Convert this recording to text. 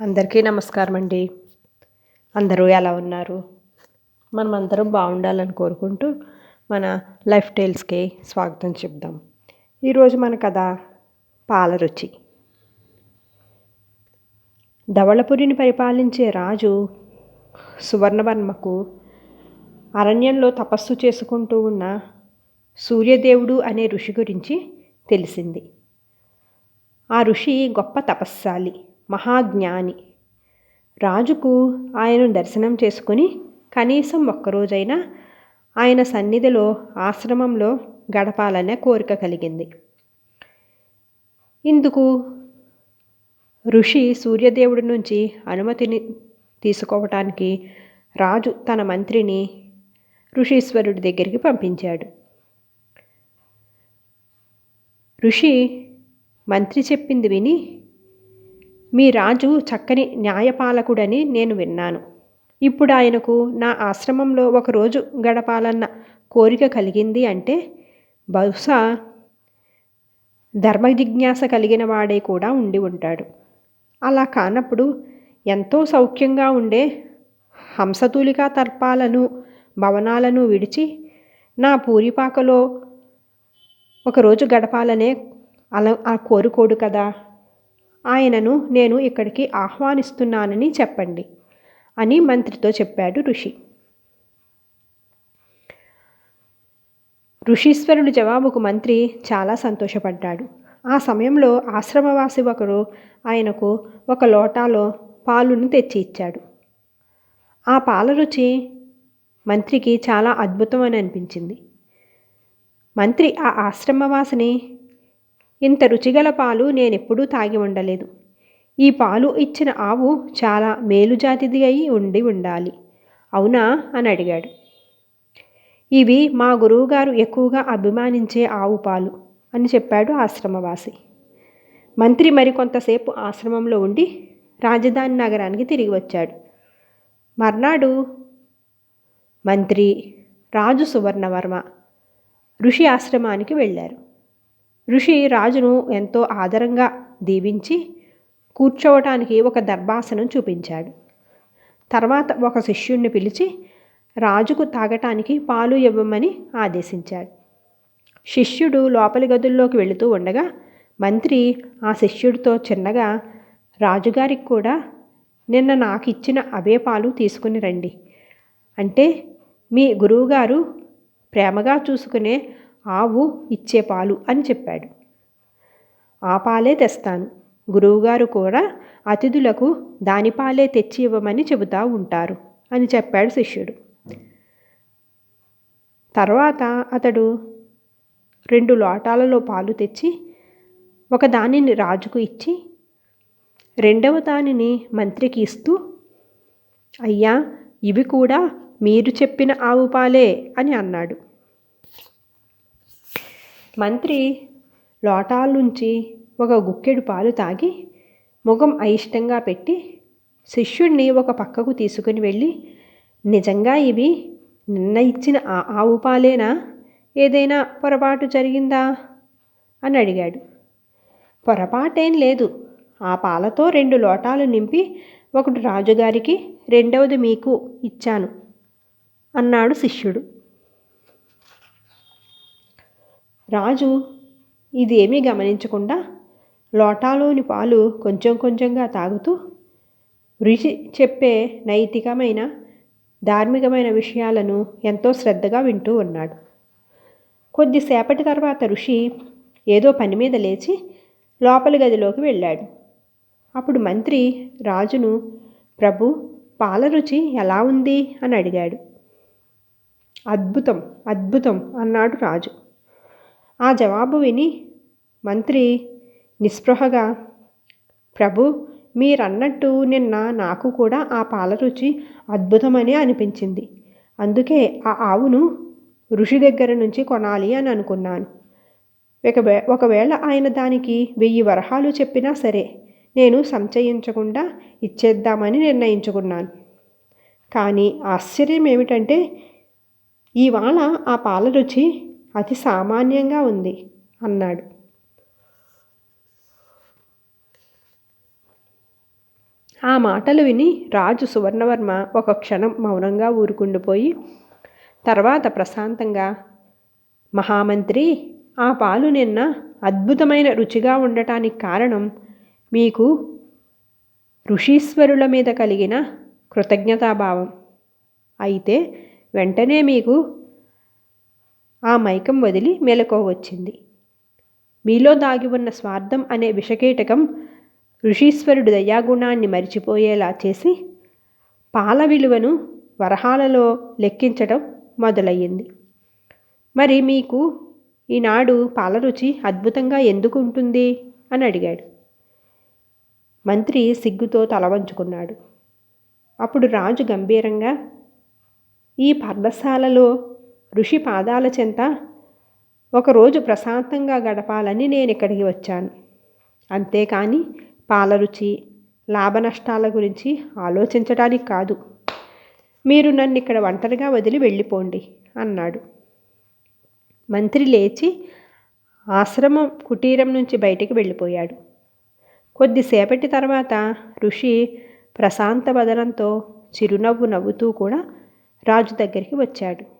అందరికీ నమస్కారం అండి. అందరూ ఎలా ఉన్నారు? మనం అందరం బాగుండాలని కోరుకుంటూ మన లైఫ్ టైల్స్కి స్వాగతం చెప్దాం. ఈరోజు మన కథ పాల రుచి. ధవళపురిని పరిపాలించే రాజు సువర్ణవర్మకు అరణ్యంలో తపస్సు చేసుకుంటూ ఉన్న సూర్యదేవుడు అనే ఋషి గురించి తెలిసింది. ఆ ఋషి గొప్ప తపస్సాలి. మహాజ్ఞాని. రాజుకు ఆయన దర్శనం చేసుకుని కనీసం ఒక్కరోజైనా ఆయన సన్నిధిలో ఆశ్రమంలో గడపాలనే కోరిక కలిగింది. ఇందుకు ఋషి సూర్యదేవుడి నుంచి అనుమతిని తీసుకోవటానికి రాజు తన మంత్రిని ఋషీశ్వరుడి దగ్గరికి పంపించాడు. ఋషి మంత్రి చెప్పింది విని మీ రాజు చక్కని న్యాయపాలకుడని నేను విన్నాను. ఇప్పుడు ఆయనకు నా ఆశ్రమంలో ఒకరోజు గడపాలన్న కోరిక కలిగింది అంటే బహుశా ధర్మ జిజ్ఞాస కలిగిన వాడే కూడా ఉండి ఉంటాడు. అలా కానప్పుడు ఎంతో సౌఖ్యంగా ఉండే హంసతూలికా తర్పాలను భవనాలను విడిచి నా పూరిపాకలో ఒకరోజు గడపాలనే అలా ఆ కోరుకోడు కదా? ఆయనను నేను ఇక్కడికి ఆహ్వానిస్తున్నానని చెప్పండి అని మంత్రితో చెప్పాడు ఋషి. ఋషీశ్వరుడు జవాబుకు మంత్రి చాలా సంతోషపడ్డాడు. ఆ సమయంలో ఆశ్రమవాసి ఒకరు ఆయనకు ఒక లోటాలో పాలును తెచ్చి ఇచ్చాడు. ఆ పాల రుచి మంత్రికి చాలా అద్భుతం అని అనిపించింది. మంత్రి ఆ ఆశ్రమవాసిని ఇంత రుచిగల పాలు నేనెప్పుడూ తాగి ఉండలేదు. ఈ పాలు ఇచ్చిన ఆవు చాలా మేలుజాతిది అయి ఉండి ఉండాలి. అవునా? అని అడిగాడు. ఇవి మా గురువుగారు ఎక్కువగా అభిమానించే ఆవు పాలు అని చెప్పాడు ఆశ్రమవాసి. మంత్రి మరికొంతసేపు ఆశ్రమంలో ఉండి రాజధాని నగరానికి తిరిగి వచ్చాడు. మర్నాడు మంత్రి రాజు సువర్ణవర్మ ఋషి ఆశ్రమానికి వెళ్ళారు. ఋషి రాజును ఎంతో ఆదరంగా దీవించి కూర్చోవటానికి ఒక దర్భాసనం చూపించాడు. తర్వాత ఒక శిష్యుణ్ణి పిలిచి రాజుకు తాగటానికి పాలు ఇవ్వమని ఆదేశించాడు. శిష్యుడు లోపలి గదుల్లోకి వెళుతూ ఉండగా మంత్రి ఆ శిష్యుడితో చిన్నగా రాజుగారికి కూడా నిన్న నాకు ఇచ్చిన అవే పాలు తీసుకుని రండి. అంటే మీ గురువుగారు ప్రేమగా చూసుకునే ఆవు ఇచ్చే పాలు అని చెప్పాడు. ఆ పాలే తెస్తాను. గురువుగారు కూడా అతిథులకు దాని పాలే తెచ్చి ఇవ్వమని చెబుతూ ఉంటారు అని చెప్పాడు శిష్యుడు. తర్వాత అతడు రెండు లోటాలలో పాలు తెచ్చి ఒక దానిని రాజుకు ఇచ్చి రెండవ దానిని మంత్రికి ఇస్తూ అయ్యా ఇవి కూడా మీరు చెప్పిన ఆవు పాలే అని అన్నాడు. మంత్రి లోటాలుంచి ఒక గుక్కెడు పాలు తాగి ముఖం అయిష్టంగా పెట్టి శిష్యుడిని ఒక పక్కకు తీసుకుని వెళ్ళి నిజంగా ఇవి నిన్న ఇచ్చిన ఆ ఆవు పాలేనా? ఏదైనా పొరపాటు జరిగిందా అని అడిగాడు. పొరపాటేం లేదు. ఆ పాలతో రెండు లోటాలు నింపి ఒకటి రాజుగారికి రెండవది మీకు ఇచ్చాను అన్నాడు శిష్యుడు. రాజు ఇదేమీ గమనించకుండా లోటాలోని పాలు కొంచెం కొంచెంగా తాగుతూ రుచి చెప్పే నైతికమైన ధార్మికమైన విషయాలను ఎంతో శ్రద్ధగా వింటూ ఉన్నాడు. కొద్దిసేపటి తర్వాత ఋషి ఏదో పని మీద లేచి లోపలి గదిలోకి వెళ్ళాడు. అప్పుడు మంత్రి రాజును ప్రభు పాల రుచి ఎలా ఉంది? అని అడిగాడు. అద్భుతం అద్భుతం అన్నాడు రాజు. ఆ జవాబు విని మంత్రి నిస్పృహగా ప్రభు మీరన్నట్టు నిన్న నాకు కూడా ఆ పాల రుచి అద్భుతమని అనిపించింది. అందుకే ఆ ఆవును ఋషి దగ్గర నుంచి కొనాలి అని అనుకున్నాను. ఒకవే ఒకవేళ ఆయన దానికి వెయ్యి వరహాలు చెప్పినా సరే నేను సంచయించకుండా ఇచ్చేద్దామని నిర్ణయించుకున్నాను. కానీ ఆశ్చర్యం ఏమిటంటే ఇవాళ ఆ పాల రుచి అతి సామాన్యంగా ఉంది అన్నాడు. ఆ మాటలు విని రాజు సువర్ణవర్మ ఒక క్షణం మౌనంగా ఊరుకుండిపోయి తర్వాత ప్రశాంతంగా మహామంత్రి ఆ పాలు నిన్న అద్భుతమైన రుచిగా ఉండటానికి కారణం మీకు ఋషీశ్వరుల మీద కలిగిన కృతజ్ఞతాభావం. అయితే వెంటనే మీకు ఆ మైకం వదిలి మెలకువ వచ్చింది. మీలో దాగి ఉన్న స్వార్థం అనే విషకీటకం ఋషీశ్వరుడు దయాగుణాన్ని మరిచిపోయేలా చేసి పాల విలువను వరహాలలో లెక్కించడం మొదలయ్యింది. మరి మీకు ఈనాడు పాల రుచి అద్భుతంగా ఎందుకు ఉంటుంది? అని అడిగాడు. మంత్రి సిగ్గుతో తలవంచుకున్నాడు అప్పుడు రాజు గంభీరంగా ఈ పర్ణశాలలో ఋషి పాదాల చెంత ఒకరోజు ప్రశాంతంగా గడపాలని నేను ఇక్కడికి వచ్చాను. అంతేకాని పాల రుచి లాభ నష్టాల గురించి ఆలోచించడానికి కాదు. మీరు నన్ను ఇక్కడ ఒంటరిగా వదిలి వెళ్ళిపోండి అన్నాడు. మంత్రి లేచి ఆశ్రమం కుటీరం నుంచి బయటికి వెళ్ళిపోయాడు. కొద్దిసేపటి తర్వాత ఋషి ప్రశాంత వదనంతో చిరునవ్వు నవ్వుతూ కూడా రాజు దగ్గరికి వచ్చాడు.